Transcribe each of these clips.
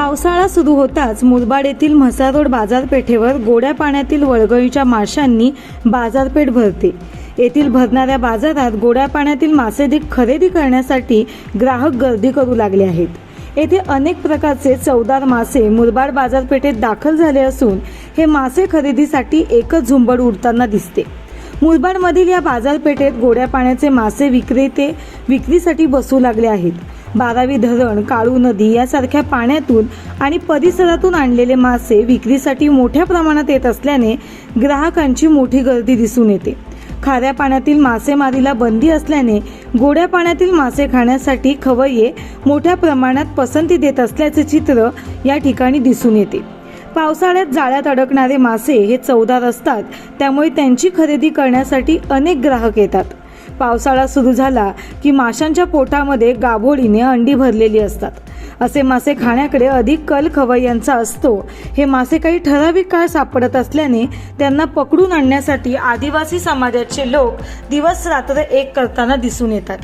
पावसाळा सुरू होताच मुरबाड येथील म्हसा रोड बाजारपेठेवर गोड्या पाण्यातील वळगळीच्या माशांनी बाजारपेठ भरते. येथील भरणाऱ्या बाजारात गोड्या पाण्यातील मासे खरेदी करण्यासाठी ग्राहक गर्दी करू लागले आहेत. येथे अनेक प्रकारचे चवदार मासे मुरबाड बाजारपेठेत दाखल झाले असून हे मासे खरेदीसाठी एकच झुंबड उडताना दिसते. मुरबाडमधील या बाजारपेठेत गोड्या पाण्याचे मासे विक्रेते विक्रीसाठी बसू लागले आहेत. बारावी धरण काळू नदी यासारख्या पाण्यातून आणि परिसरातून आणलेले मासे विक्रीसाठी मोठ्या प्रमाणात येत असल्याने ग्राहकांची मोठी गर्दी दिसून येते. खाऱ्या पाण्यातील मासेमारीला बंदी असल्याने गोड्या पाण्यातील मासे खाण्यासाठी खवय्ये मोठ्या प्रमाणात पसंती देत असल्याचे चित्र या ठिकाणी दिसून येते. पावसाळ्यात जाळ्यात अडकणारे मासे हे चवदार असतात त्यामुळे त्यांची खरेदी करण्यासाठी अनेक ग्राहक येतात. पावसाळा सुरू झाला की माशांच्या पोटामध्ये गाभोळीने अंडी भरलेली असतात. असे मासे खाण्याकडे अधिक कल खवय्यांचा असतो. हे मासे काही ठराविक काळ सापडत असल्याने त्यांना पकडून आणण्यासाठी आदिवासी समाजाचे लोक दिवस रात्र एक करताना दिसून येतात.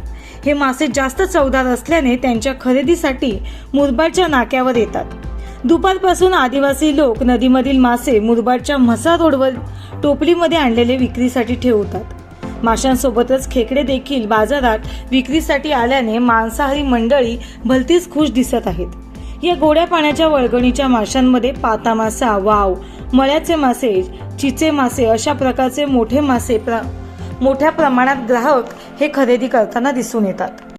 हे मासे जास्त चवदार असल्याने त्यांच्या खरेदीसाठी मुरबाडच्या नाक्यावर येतात. दुपारपासून आदिवासी लोक नदीमधील मासे मुरबाडच्या म्हसा रोडवर टोपलीमध्ये आणलेले विक्रीसाठी ठेवतात. माशांसोबतच खेकडे देखील बाजारात विक्रीसाठी आल्याने मांसाहारी मंडळी भलतीच खुश दिसत आहेत. या गोड्या पाण्याच्या वळगणीच्या माशांमध्ये पाता मासा वाव मळ्याचे मासे चिचे मासे अशा प्रकारचे मोठे मासे प्र मोठ्या प्रमाणात ग्राहक हे खरेदी करताना दिसून येतात.